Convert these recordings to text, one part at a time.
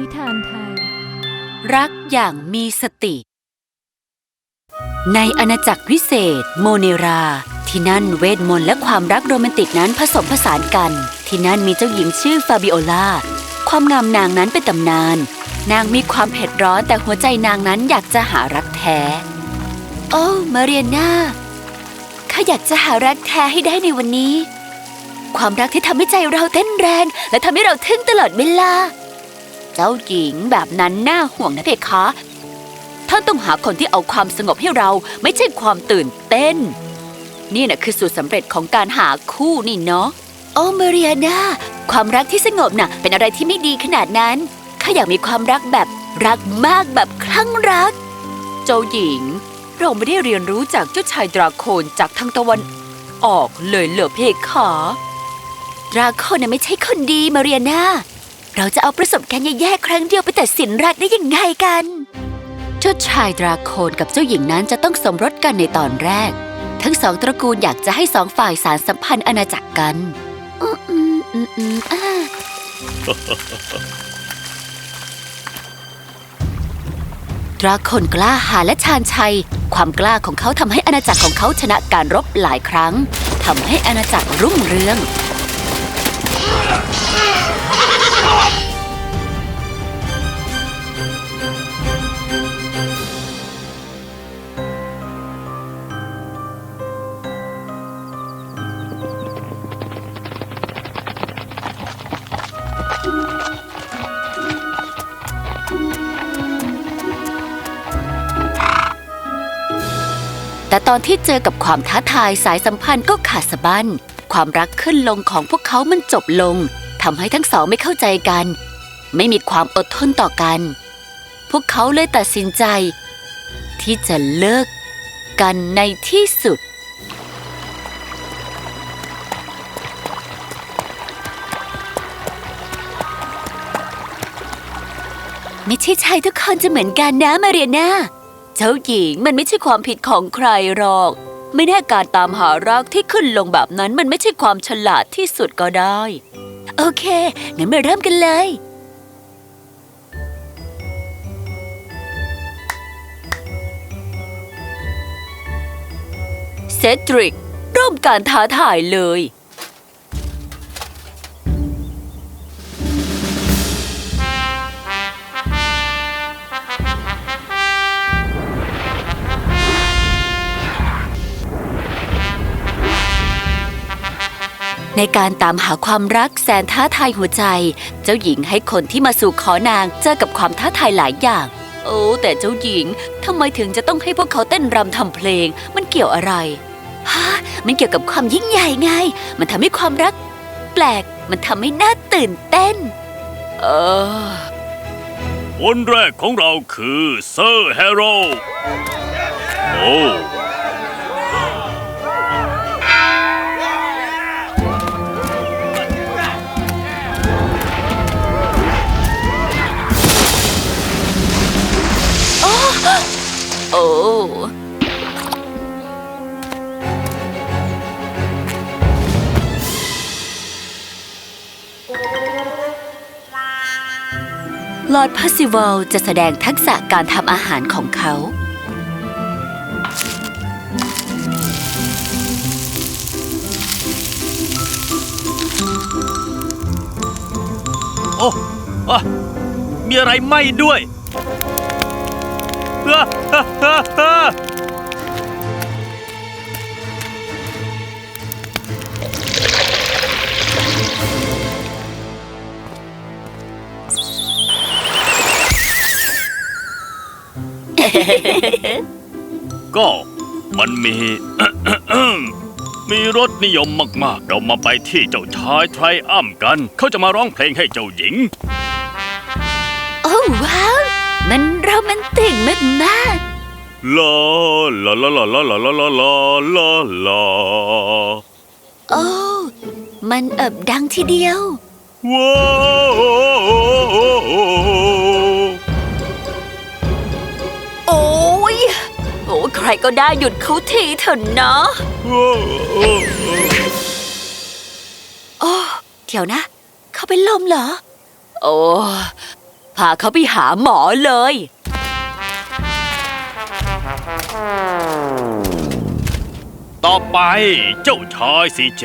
นิทานไทย รักอย่างมีสติ ในอาณาจักรวิเศษ โมเนรา ที่นั่นเวทมนต์และความรักโรแมนติกนั้นผสมผสานกัน ที่นั่นมีเจ้าหญิงชื่อฟาบิโอลา ความงามนางนั้นเป็นตำนาน นางมีความเผ็ดร้อนแต่หัวใจนางนั้นอยากจะหารักแท้ โอ้มาเรียนาข้าอยากจะหารักแท้ให้ได้ในวันนี้ ความรักที่ทำให้ใจเราเต้นแรง และทำให้เราทึ่งตลอดเวลา เจ้าหญิงแบบนั้นน่าห่วงนะเพคะ ท่านต้องหาคนที่เอาความสงบให้เราไม่ใช่ความตื่นเต้น นี่นะคือสูตรสำเร็จของการหาคู่นี่เนาะ โอ้มาเรียนาความรักที่สงบน่ะ เป็นอะไรที่ไม่ดีขนาดนั้นข้าอยากมีความรักแบบรักมากแบบคลั่งรัก เจ้าหญิง เราไม่ได้เรียนรู้จากเจ้าชายดราโคนจากทางตะวันออกเลยเหรอเพคะดราโคนน่ะไม่ใช่คนดีมาเรียนา เราจะเอาประสบการณ์แย่ๆครั้งเดียวไปตัดสินรักได้ยังไงกันเจ้าชายดราโคนกับเจ้าหญิงนั้นจะต้องสมรสกันในตอนแรก ทั้งสองตระกูลอยากจะให้สองฝ่ายสารสัมพันธ์อาณาจักรกันอืมอืมอืมอืมอ่าดราโคนกล้าหาญและชาญชัย ความกล้าของเขาทำให้อาณาจักรของเขาชนะการรบหลายครั้งทำให้อาณาจักรรุ่งเรือง แต่ตอนที่เจอกับความท้าทายสายสัมพันธ์ก็ขาดสะบั้น ความรักขึ้นลงของพวกเขามันจบลง ทำให้ทั้งสองไม่เข้าใจกัน ไม่มีความอดทนต่อกัน พวกเขาเลยตัดสินใจ ที่จะเลิกกันในที่สุด ไม่ใช่ชายทุกคนจะเหมือนกันนะมาเรียนาเจ้าหญิงมันไม่ใช่ความผิดของใครหรอก ไม่แน่การตามหารักที่ขึ้นลงแบบนั้นมันไม่ใช่ความฉลาดที่สุดก็ได้ โอเค งั้นมาเริ่มกันเลย เซดริกเริ่มการท้าทายเลย การตามหาความรักแสนท้าทายหัวใจ เจ้าหญิงให้คนที่มาสู่ขอนางเจอกับความท้าทายหลายอย่าง โอ้แต่เจ้าหญิงทำไมถึงจะต้องให้พวกเขาเต้นรำทำเพลง มันเกี่ยวอะไรฮะมันเกี่ยวกับความยิ่งใหญ่ไง มันทำให้ความรัก แปลกมันทำให้น่าตื่นเต้น เออคนแรกของเราคือเซอร์แฮร์โรโอ้โอ้ ร์ดพาซิวัลจะแสดงทักษะการทำอาหารของเขา โอ้อะมีอะไรไหม้ด้วย ก็มันมี มีรสนิยมมากๆ เรามาไปที่เจ้าชายไทรอัมกัน เขาจะมาร้องเพลงให้เจ้าหญิง โอ้ว้าว มันโรแมนติกมากลาลาลาลาลาลาลาลาลาลาลาๆโอ้ มันเอิบดังทีเดียว ว้าว รก็ได้หยุดเขาทีเถอะนะโอ้เดี๋ยวนะ เขาเป็นลมเหรอ โอ้พาเขาไปหาหมอเลย ต่อไปเจ้าชายซีเจ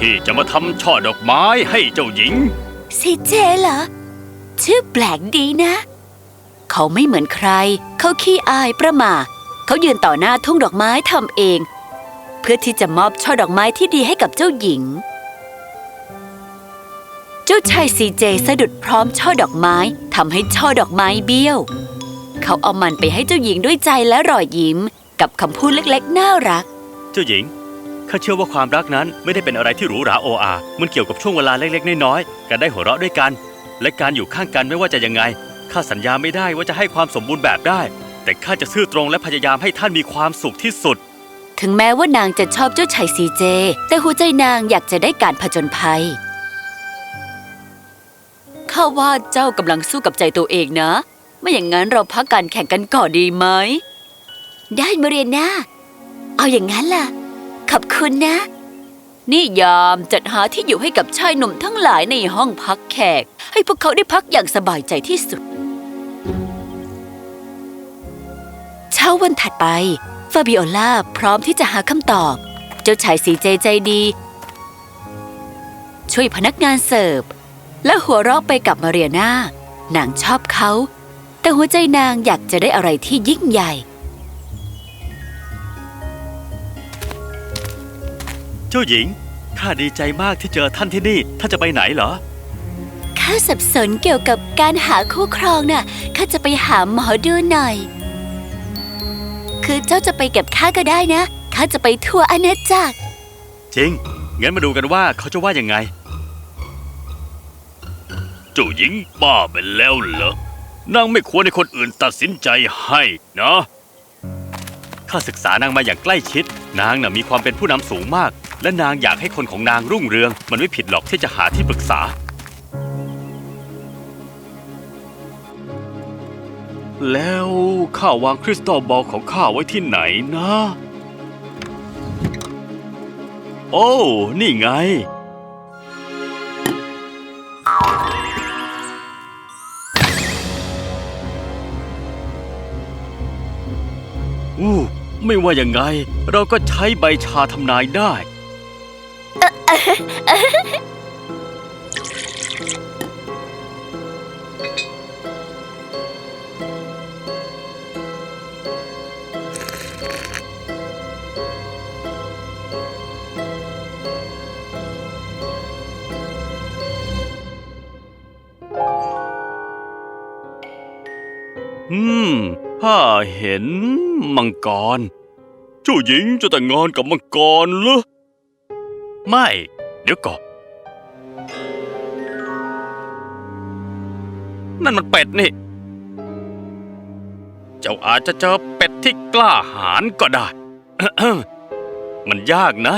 ที่จะมาทำช่อดอกไม้ให้เจ้าหญิง ซีเจเหรอ ชื่อแปลกดีนะ เขาไม่เหมือนใคร เขาขี้อายประมาเขายืนต่อหน้าทุ่งดอกไม้ทำเอง เพื่อที่จะมอบช่อดอกไม้ที่ดีให้กับเจ้าหญิง เจ้าชายซีเจสะดุดพร้อมช่อดอกไม้ทำให้ช่อดอกไม้เบี้ยว เขาเอามันไปให้เจ้าหญิงด้วยใจและรอยยิ้ม กับคำพูดเล็กๆ น่ารัก เจ้าหญิงข้าเชื่อว่าความรักนั้นไม่ได้เป็นอะไรที่หรูหราโออา มันเกี่ยวกับช่วงเวลาเล็กๆ น้อยๆ การได้หัวเราะด้วยกัน และการอยู่ข้างกันไม่ว่าจะยังไง ข้าสัญญาไม่ได้ว่าจะให้ความสมบูรณ์แบบได้ แต่ข้าจะซื่อตรงและพยายามให้ท่านมีความสุขที่สุด ถึงแม้ว่านางจะชอบเจ้าชายซีเจ แต่หัวใจนางอยากจะได้การผจญภัย ข้าว่าเจ้ากำลังสู้กับใจตัวเองนะ ไม่อย่างนั้นเราพักการแข่งกันก่อนดีไหม ได้มาเรียนนาเอาอย่างนั้นล่ะ ขอบคุณนะ นี่ยามจัดหาที่อยู่ให้กับชายหนุ่มทั้งหลายในห้องพักแขก ให้พวกเขาได้พักอย่างสบายใจที่สุด ช้าวันถัดไปฟาบิโอลาพร้อมที่จะหาคำตอบ เจ้าชายสีเจใจดี ช่วยพนักงานเสิร์ฟ และหัวเราะไปกับมาเรียนานางชอบเขา แต่หัวใจนางอยากจะได้อะไรที่ยิ่งใหญ่เจ้าหญิง ข้าดีใจมากที่เจอท่านที่นี่ ท่านจะไปไหนเหรอ ข้าสับสนเกี่ยวกับการหาคู่ครองน่ะ ข้าจะไปหาหมอดูหน่อย คือเจ้าจะไปกับข้าก็ได้นะ ข้าจะไปทั่วอาณาจักร จริง งั้นมาดูกันว่าเขาจะว่ายังไง เจ้าหญิงบ้าไปแล้วเหรอนางไม่ควรให้คนอื่นตัดสินใจให้นะข้าศึกษานางมาอย่างใกล้ชิด นางน่ะมีความเป็นผู้นำสูงมาก และนางอยากให้คนของนางรุ่งเรือง มันไม่ผิดหรอกที่จะหาที่ปรึกษา แล้วข้าวางคริสตัลบอลของข้าไว้ที่ไหนนะ โอ้ นี่ไง อู้ไม่ว่ายังไง เราก็ใช้ใบชาทำนายได้ อืมถ้าเห็นมังกร เจ้าหญิงจะแต่งงานกับมังกรเหรอ ไม่ เดี๋ยวก่อน นั่นมันเป็ดนี่ เจ้าอาจจะเจอเป็ดที่กล้าหาญก็ได้ มันยากนะ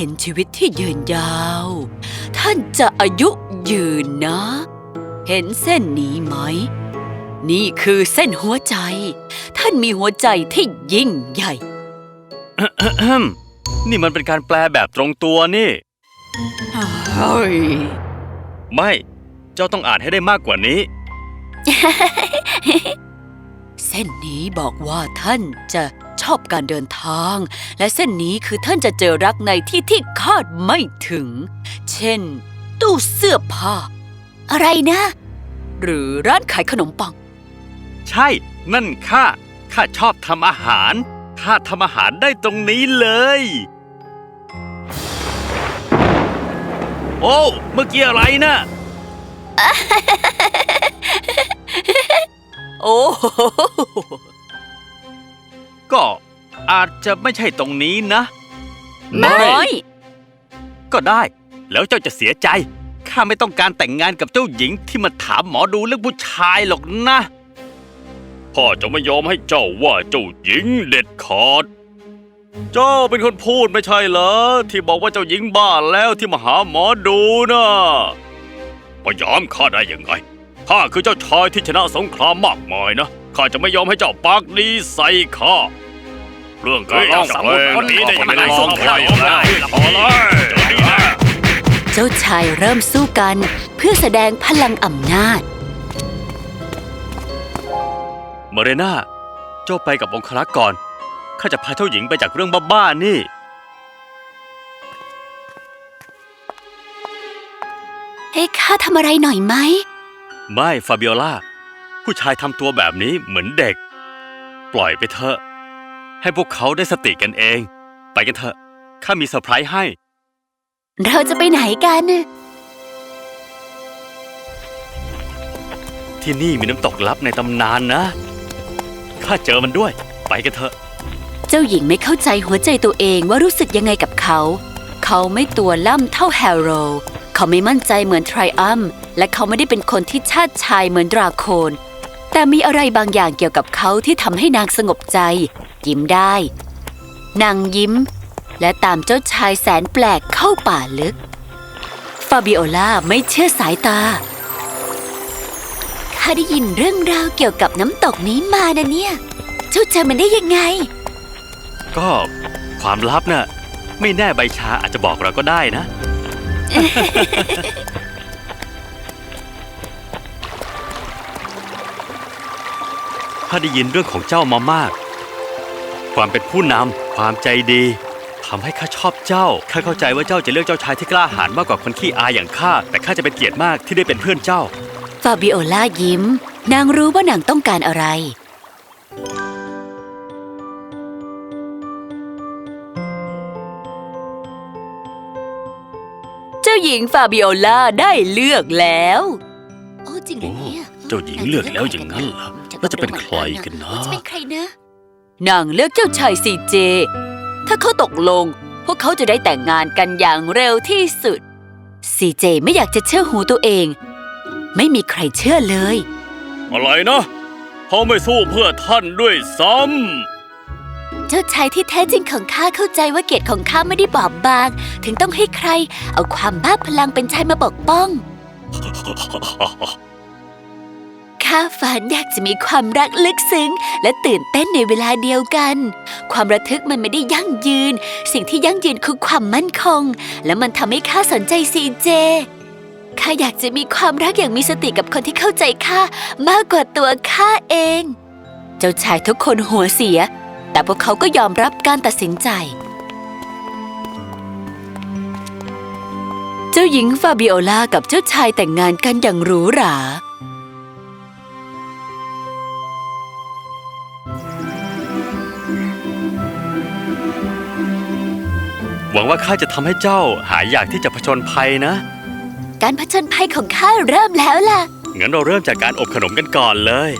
ห็นชีวิตที่ยืนยาว ท่านจะอายุยืนนะ เห็นเส้นนี้ไหม นี่คือเส้นหัวใจ ท่านมีหัวใจที่ยิ่งใหญ่ นี่มันเป็นการแปลแบบตรงตัวนี่เฮ้ยไม่ เจ้าต้องอ่านให้ได้มากกว่านี้ เส้นนี้บอกว่าท่านจะ ชอบการเดินทาง และเส้นนี้คือท่านจะเจอรักในที่ที่คาดไม่ถึง เช่น ตู้เสื้อผ้า อะไรนะ หรือร้านขายขนมปัง ใช่ นั่นข้าข้าชอบทำอาหารข้าทำอาหารได้ตรงนี้เลย โอ้เมื่อกี้อะไรนะโอ้โห ก็อาจจะไม่ใช่ตรงนี้นะ ไม่ ก็ได้ แล้วเจ้าจะเสียใจ ข้าไม่ต้องการแต่งงานกับเจ้าหญิงที่มาถามหมอดูเรื่องผู้ชายหรอกนะ พ่อจะไม่ยอมให้เจ้าว่าเจ้าหญิงเด็ดขาด เจ้าเป็นคนพูดไม่ใช่เหรอ ที่บอกว่าเจ้าหญิงบ้าแล้วที่มาหาหมอดูนะมายอมข้าได้ยังไงข้าคือเจ้าชายที่ชนะสงครามมากมายนะ ข้าจะไม่ยอมให้เจ้าปากดีใส่ข้าเรื่องการร้องเพลงนี้ได้ยังไงสงครามได้พอเลยดีนะเจ้าชายเริ่มสู้กันเพื่อแสดงพลังอำนาจเมเรนาเจ้าไปกับองครักษ์ก่อนข้าจะพาเจ้าหญิงไปจากเรื่องบ้าๆนี่ให้ข้าทำอะไรหน่อยไหม ไม่ ฟาบิโอลา ผู้ชายทำตัวแบบนี้เหมือนเด็ก ปล่อยไปเถอะ ให้พวกเขาได้สติกันเอง ไปกันเถอะ ข้ามีเซอร์ไพรส์ให้ เราจะไปไหนกัน ที่นี่มีน้ำตกลับในตำนานนะ ข้าเจอมันด้วย ไปกันเถอะ เจ้าหญิงไม่เข้าใจหัวใจตัวเองว่ารู้สึกยังไงกับเขา เขาไม่ตัวล่ำเท่าแฮร์โรว์เขาไม่มั่นใจเหมือนไทรอัมและเขาไม่ได้เป็นคนที่ชาติชายเหมือนดราโคน แต่มีอะไรบางอย่างเกี่ยวกับเขาที่ทำให้นางสงบใจ ยิ้มได้ นางยิ้ม และตามเจ้าชายแสนแปลกเข้าป่าลึก ฟาบิโอลาไม่เชื่อสายตา ข้าได้ยินเรื่องราวเกี่ยวกับน้ำตกนี้มานะเนี่ยเจ้าเจอมันได้ยังไง ก็ความลับน่ะ ไม่แน่ใบชาอาจจะบอกเราก็ได้นะ ข้าได้ยินเรื่องของเจ้ามามาก ความเป็นผู้นำความใจดีทำให้ข้าชอบเจ้า ข้าเข้าใจว่าเจ้าจะเลือกเจ้าชายที่กล้าหาญมากกว่าคนขี้อายอย่างข้า แต่ข้าจะเป็นเกียรติมากที่ได้เป็นเพื่อนเจ้า ฟาบิโอลายิ้ม นางรู้ว่านางต้องการอะไร เจ้าหญิงฟาบิโอลาได้เลือกแล้ว โอ้จริงเหรอเนี่ยโอ้เจ้าหญิงเลือกแล้วอย่างนั้นเหรอ แล้วจะเป็นใครกันนะ จะเป็นใครนะนางเลือกเจ้าชายซีเจ ถ้าเขาตกลง พวกเขาจะได้แต่งงานกันอย่างเร็วที่สุด ซีเจไม่อยากจะเชื่อหูตัวเอง ไม่มีใครเชื่อเลย อะไรนะเขาไม่สู้เพื่อท่านด้วยซ้เจ้าชายที่แท้จริงของข้าเข้าใจว่าเกียรติของข้าไม่ได้บอบบาง ถึงต้องให้ใคร เอาความบ้าพลังเป็นชายมาปกป้องำ ข้าฝันอยากจะมีความรักลึกซึ้ง และตื่นเต้นในเวลาเดียวกัน ความระทึกมันไม่ได้ยั่งยืน สิ่งที่ยั่งยืนคือความมั่นคง และมันทำให้ข้าสนใจซีเจข้าอยากจะมีความรักอย่างมีสติกับคนที่เข้าใจข้ามากกว่าตัวข้าเอง เจ้าชายทุกคนหัวเสีย แต่พวกเขาก็ยอมรับการตัดสินใจ เจ้าหญิงฟาบิโอลากับเจ้าชายแต่งงานกันอย่างหรูหรา หวังว่าข้าจะทำให้เจ้าหายอยากที่จะผจญภัยนะ การผจญภัยของข้าเริ่มแล้วล่ะ งั้นเราเริ่มจากการอบขนมกันก่อนเลย